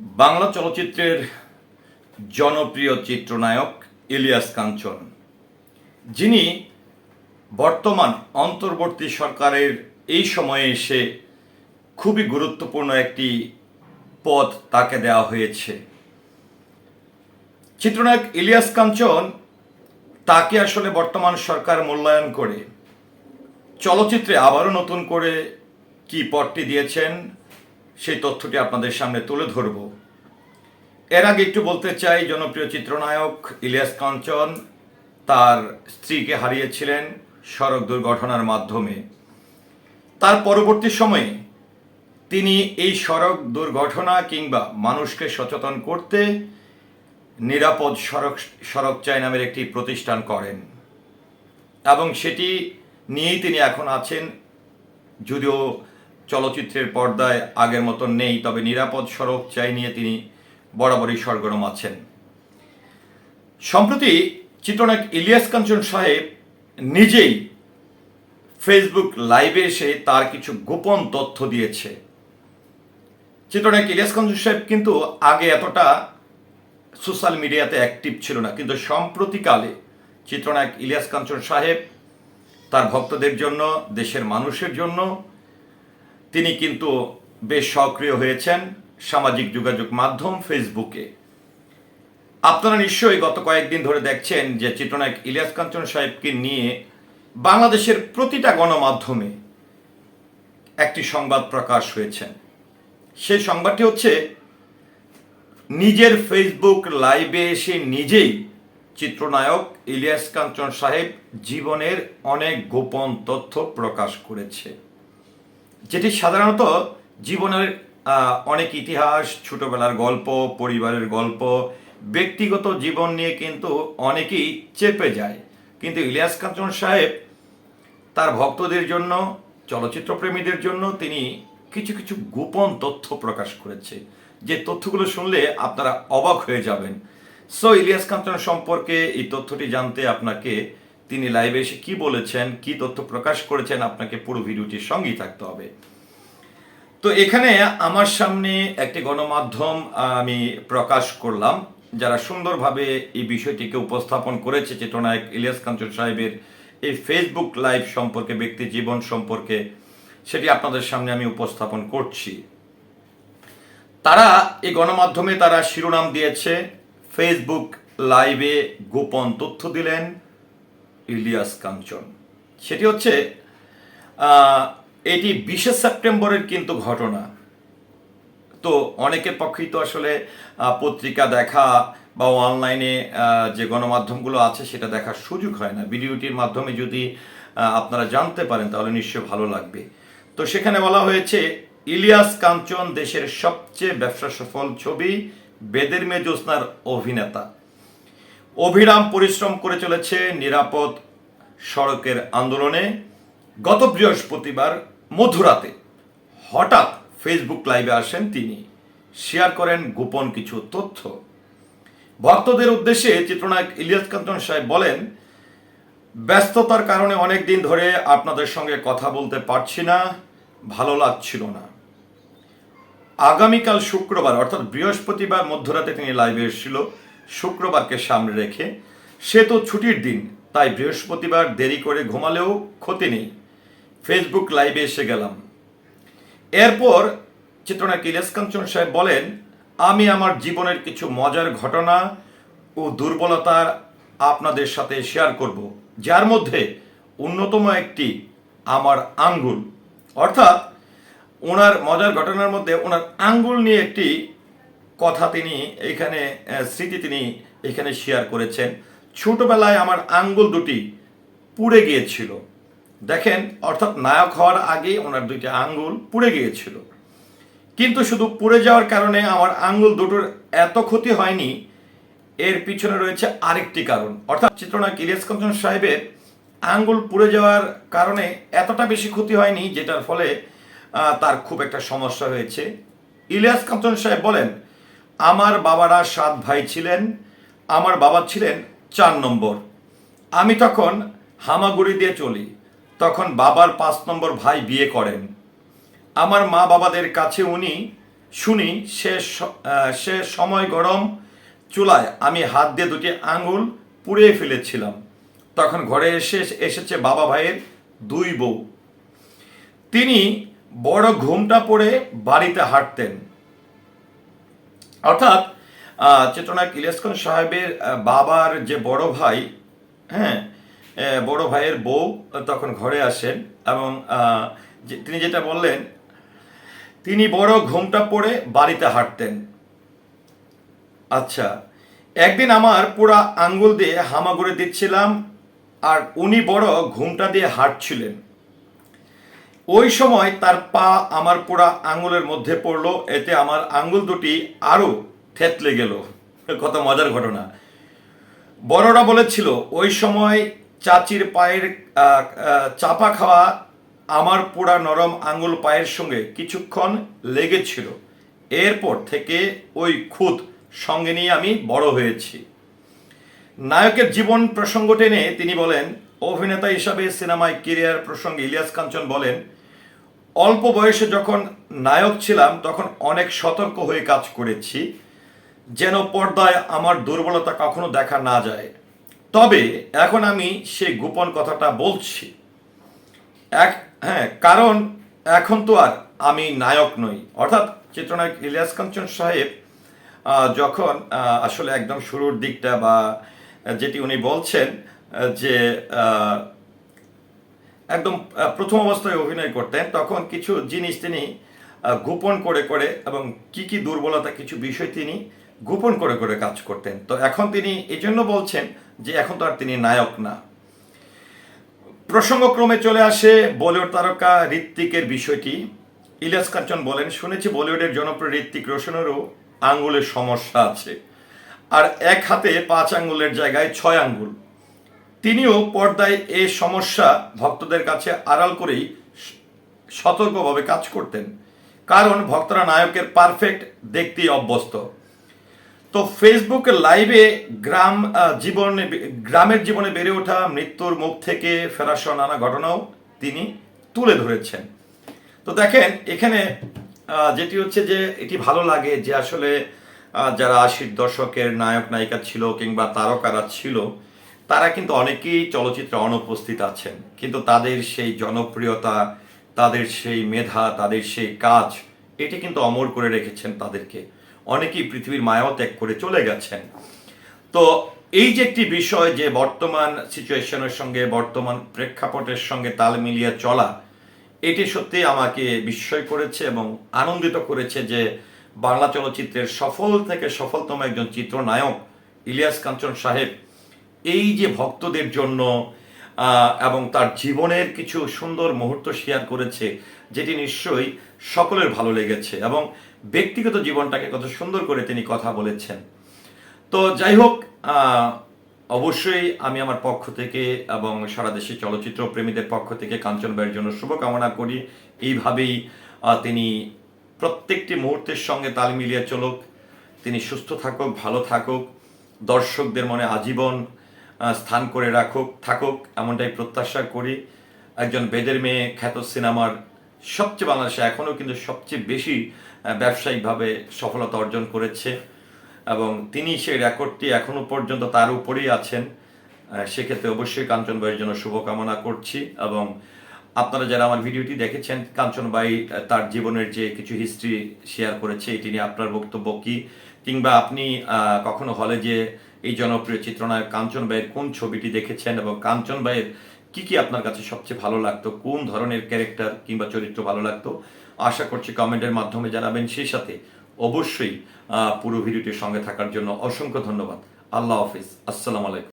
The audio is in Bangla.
বাংলা চলচ্চিত্রের জনপ্রিয় চিত্রনায়ক ইলিয়াস কাঞ্চন। যিনি বর্তমান অন্তর্বর্তী সরকারের এই সময়ে এসে খুবই গুরুত্বপূর্ণ একটি পদ তাকে দেওয়া হয়েছে। চিত্রনায়ক ইলিয়াস কাঞ্চন তাকে আসলে বর্তমান সরকার মূল্যায়ন করে চলচ্চিত্রে আবারও নতুন করে কি পদটি দিয়েছেন সেই তথ্যটি আপনাদের সামনে তুলে ধরব। এর আগে একটু বলতে চাই, জনপ্রিয় চিত্রনায়ক ইলিয়াস কাঞ্চন তার স্ত্রীকে হারিয়েছিলেন সড়ক দুর্ঘটনার মাধ্যমে। তার পরবর্তী সময়ে তিনি এই সড়ক দুর্ঘটনা কিংবা মানুষকে সচেতন করতে নিরাপদ সড়ক সড়ক চাই নামের একটি প্রতিষ্ঠান করেন এবং সেটি নিয়েই তিনি এখন আছেন, যদিও চলচ্চিত্রের পর্দায় আগের মতন নেই, তবে নিরাপদ সড়ক চাই নিয়ে তিনি বরাবরই সরগরম আছেন। সম্প্রতি চিত্রনায়ক ইলিয়াস কাঞ্চন সাহেব নিজেই ফেসবুক লাইভে এসে তার কিছু গোপন তথ্য দিয়েছে। চিত্রনায়ক ইলিয়াস কাঞ্চন সাহেব কিন্তু আগে এতটা সোশ্যাল মিডিয়াতে অ্যাক্টিভ ছিল না, কিন্তু সম্প্রতিকালে চিত্রনায়ক ইলিয়াস কাঞ্চন সাহেব তার ভক্তদের জন্য, দেশের মানুষের জন্য তিনি কিন্তু বেশ সক্রিয় হয়েছেন সামাজিক যোগাযোগ মাধ্যম ফেসবুকে। আপনারা নিশ্চয়ই গত কয়েকদিন ধরে দেখছেন যে চিত্রনায়ক ইলিয়াস কাঞ্চন সাহেবকে নিয়ে বাংলাদেশের প্রতিটা গণমাধ্যমে একটি সংবাদ প্রকাশ হয়েছে। সেই সংবাদটি হচ্ছে, নিজের ফেসবুক লাইভে এসে নিজেই চিত্রনায়ক ইলিয়াস কাঞ্চন সাহেব জীবনের অনেক গোপন তথ্য প্রকাশ করেছে। যেটি সাধারণত জীবনের অনেক ইতিহাস, ছোটবেলার গল্প, পরিবারের গল্প, ব্যক্তিগত জীবন নিয়ে কিন্তু অনেকেই চেপে যায়। কিন্তু ইলিয়াস কাঞ্চন সাহেব তার ভক্তদের জন্য চলচ্চিত্র প্রেমীদের জন্য তিনি কিছু কিছু গোপন তথ্য প্রকাশ করেছে। যে তথ্যগুলো শুনলে আপনারা অবাক হয়ে যাবেন। সো, ইলিয়াস কাঞ্চন সম্পর্কে এই তথ্যটি জানতে আপনাকে তিনি লাইভে এসে কি বলেছেন, কি তথ্য প্রকাশ করেছেন, আপনাকে পুরো ভিডিওটির সঙ্গেই থাকতে হবে। তো এখানে আমার সামনে একটি গণমাধ্যম আমি প্রকাশ করলাম, যারা সুন্দরভাবে এই বিষয়টিকে উপস্থাপন করেছে, চেতনায়ক ইলিয়াস কাঞ্চন সাহেবের এই ফেসবুক লাইভ সম্পর্কে, ব্যক্তি জীবন সম্পর্কে, সেটি আপনাদের সামনে আমি উপস্থাপন করছি। তারা এই গণমাধ্যমে তারা শিরোনাম দিয়েছে ফেসবুক লাইভে গোপন তথ্য দিলেন ইলিয়াস কাঞ্চন। সেটি হচ্ছে এটি বিশে সেপ্টেম্বরের কিন্তু ঘটনা। তো অনেকের পক্ষেই তো আসলে পত্রিকা দেখা বা অনলাইনে যে গণমাধ্যমগুলো আছে সেটা দেখার সুযোগ হয় না। ভিডিওটির মাধ্যমে যদি আপনারা জানতে পারেন, তাহলে নিশ্চয়ই ভালো লাগবে। তো সেখানে বলা হয়েছে, ইলিয়াস কাঞ্চন দেশের সবচেয়ে ব্যবসা সফল ছবি, বেদের মে জ্যোৎস্নার অভিনেতা। অবিরাম পরিশ্রম করে চলেছে নিরাপদ সড়কের আন্দোলনে। গত বৃহস্পতিবার মধ্যরাতে হঠাৎ ফেসবুক লাইভে আসেন তিনি। শেয়ার করেন গোপন কিছু তথ্য। ভক্তদের উদ্দেশ্যে চিত্রনায়ক ইলিয়াস কাঞ্চন সাহেব বলেন, ব্যস্ততার কারণে অনেক দিন ধরে আপনাদের সঙ্গে কথা বলতে পারছি না, ভালো লাগছিল না। আগামীকাল শুক্রবার, অর্থাৎ বৃহস্পতিবার মধ্যরাতে তিনি লাইভে এসেছিল। শুক্রবারকে সামনে রেখে, সে তো ছুটির দিন, তাই বৃহস্পতিবার দেরি করে ঘুমালেও ক্ষতি নেই। ফেসবুক লাইভে এসে গেলাম। এরপর চিত্রনায়ক ইলিয়াস কাঞ্চন সাহেব বলেন, আমি আমার জীবনের কিছু মজার ঘটনা ও দুর্বলতার আপনাদের সাথে শেয়ার করব, যার মধ্যে অন্যতম একটি আমার আঙ্গুল। অর্থাৎ, ওনার মজার ঘটনার মধ্যে ওনার আঙ্গুল নিয়ে একটি কথা তিনি এখানে স্মৃতি তিনি এখানে শেয়ার করেছেন। ছোটবেলায় আমার আঙ্গুল দুটি পুড়ে গিয়েছিল। দেখেন, অর্থাৎ নায়ক হওয়ার আগে ওনার দুইটি আঙ্গুল পুড়ে গিয়েছিল। কিন্তু শুধু পুড়ে যাওয়ার কারণে আমার আঙ্গুল দুটোর এত ক্ষতি হয়নি, এর পিছনে রয়েছে আরেকটি কারণ। অর্থাৎ চিত্রনায়ক ইলিয়াস কাঞ্চন সাহেবের আঙ্গুল পুড়ে যাওয়ার কারণে এতটা বেশি ক্ষতি হয়নি, যেটার ফলে তার খুব একটা সমস্যা হয়েছে। ইলিয়াস কাঞ্চন সাহেব বলেন আমার বাবারা সাত ভাই ছিলেন, আমার বাবা ছিলেন চার নম্বর। আমি তখন হামাগুড়ি দিয়ে চলি, তখন বাবার পাঁচ নম্বর ভাই বিয়ে করেন। আমার মা বাবাদের কাছে উনি, শুনি সে সে সময় গরম চুলায় আমি হাত দিয়ে দুটি আঙুল পুড়িয়ে ফেলেছিলাম। তখন ঘরে এসে, এসেছে বাবা ভাইয়ের দুই বউ। তিনি বড় ঘুমটা পড়ে বাড়িতে হাঁটতেন। অর্থাৎ চেতনা কিলেসকন সাহেবের বাবার যে বড় ভাই হ্যাঁ বড় ভাইয়ের বউ তখন ঘরে আসেন এবং তিনি যেটা বললেন, তিনি বড় ঘুমটা পড়ে বাড়িতে হাঁটতেন। আচ্ছা একদিন আমার পুরা আঙ্গুল দিয়ে হামাগুড়ি দিচ্ছিলাম আর উনি বড় ঘুমটা দিয়ে হাঁটছিলেন। ওই সময় তার পা আমার পোড়া আঙুলের মধ্যে পড়ল, এতে আমার আঙ্গুল দুটি আরও থেতলে গেল। কত মজার ঘটনা। বড়রা বলেছিল, ওই সময় চাচির পায়ের চাপা খাওয়া আমার পোড়া নরম আঙুল পায়ের সঙ্গে কিছুক্ষণ লেগেছিল। এরপর থেকে ওই খুদ সঙ্গে নিয়ে আমি বড় হয়েছি। নায়কের জীবন প্রসঙ্গ টেনে তিনি বলেন, অভিনেতা হিসাবে সিনেমায় কেরিয়ার প্রসঙ্গে ইলিয়াস কাঞ্চন বলেন অল্প বয়সে যখন নায়ক ছিলাম, তখন অনেক সতর্ক হয়ে কাজ করেছি, যেন পর্দায় আমার দুর্বলতা কখনো দেখা না যায়। তবে এখন আমি সেই গোপন কথাটা বলছি। এক হ্যাঁ কারণ এখন তো আর আমি নায়ক নই। অর্থাৎ চিত্রনায়ক ইলিয়াস কাঞ্চন সাহেব যখন আসলে একদম শুরুর দিকটা বা যেটি উনি বলছেন যে একদম প্রথম অবস্থায় অভিনয় করতেন, তখন কিছু জিনিস তিনি গোপন করে করে এবং কি কি দুর্বলতা, কিছু বিষয় তিনি গোপন করে করে কাজ করতেন। তো এখন তিনি এই জন্য বলছেন যে এখন তো আর তিনি নায়ক না। প্রসঙ্গক্রমে চলে আসে বলিউড তারকা ঋত্বিকের বিষয়টি। ইলিয়াস কাঞ্চন বলেন, শুনেছি বলিউডের জনপ্রিয় ঋত্বিক রোশনেরও আঙ্গুলের সমস্যা আছে। আর এক হাতে পাঁচ আঙ্গুলের জায়গায় ছয় আঙ্গুল। তিনিও পর্দায় এ সমস্যা ভক্তদের কাছে আড়াল করেই সতর্কভাবে কাজ করতেন। কারণ ভক্তরা নায়কের পারফেক্ট দেখতেই অভ্যস্ত। তো ফেসবুক লাইভে গ্রাম জীবনে, গ্রামের জীবনে বেড়ে ওঠা মৃত্যুর মুখ থেকে ফেরার সহ নানা ঘটনাও তিনি তুলে ধরেছেন। তো দেখেন, এখানে যেটি হচ্ছে যে এটি ভালো লাগে যে আসলে যারা আশির দশকের নায়ক নায়িকা ছিল কিংবা তারকারা ছিল তারা কিন্তু অনেকেই চলচ্চিত্রে অনুপস্থিত আছেন, কিন্তু তাদের সেই জনপ্রিয়তা, তাদের সেই মেধা, তাদের সেই কাজ, এটি কিন্তু অমর করে রেখেছেন তাদেরকে। অনেকেই পৃথিবীর মায়াও ত্যাগ করে চলে গেছেন। তো এই যে একটি বিষয় যে বর্তমান সিচুয়েশনের সঙ্গে, বর্তমান প্রেক্ষাপটের সঙ্গে তাল মিলিয়ে চলা, এটি সত্যি আমাকে বিস্ময় করেছে এবং আনন্দিত করেছে যে বাংলা চলচ্চিত্রের সফল থেকে সফলতম একজন চিত্রনায়ক ইলিয়াস কাঞ্চন সাহেব এই যে ভক্তদের জন্য এবং তার জীবনের কিছু সুন্দর মুহূর্ত শেয়ার করেছে, যেটি নিশ্চয়ই সকলের ভালো লেগেছে এবং ব্যক্তিগত জীবনটাকে কত সুন্দর করে তিনি কথা বলেছেন। তো যাই হোক অবশ্যই আমি আমার পক্ষ থেকে এবং সারা দেশে চলচ্চিত্র প্রেমীদের পক্ষ থেকে কাঞ্চন ভাইয়ের জন্য শুভকামনা করি। এইভাবেই তিনি প্রত্যেকটি মুহূর্তের সঙ্গে তাল মিলিয়ে চলুক। তিনি সুস্থ থাকুক, ভালো থাকুক। দর্শকদের মনে আজীবন স্থান করে রাখুক, থাকুক, এমনটাই প্রত্যাশা করি। একজন বেদের মেয়ে খ্যাত সিনেমার সবচেয়ে বাংলাদেশে এখনও কিন্তু সবচেয়ে বেশি ব্যবসায়িকভাবে সফলতা অর্জন করেছে এবং তিনি সেই রেকর্ডটি এখনও পর্যন্ত তার উপরেই আছেন। সেক্ষেত্রে অবশ্যই কাঞ্চন ভাইয়ের জন্য শুভকামনা করছি এবং আপনারা যারা আমার ভিডিওটি দেখেছেন, কাঞ্চন ভাই তার জীবনের যে কিছু হিস্ট্রি শেয়ার করেছে, এটি নিয়ে আপনার বক্তব্য কি? কিংবা আপনি কখনো হলে যে এই জনপ্রিয় চিত্রনায়ক কাঞ্চন ভাইয়ের কোন ছবিটি দেখেছেন এবং কাঞ্চন ভাইয়ের কি কি আপনার কাছে সবচেয়ে ভালো লাগতো, কোন ধরনের ক্যারেক্টার কিংবা চরিত্র ভালো লাগতো, আশা করছি কমেন্টের মাধ্যমে জানাবেন। সেই সাথে অবশ্যই পুরো ভিডিওটির সঙ্গে থাকার জন্য অসংখ্য ধন্যবাদ। আল্লাহ হাফিজ। আসসালামু আলাইকুম।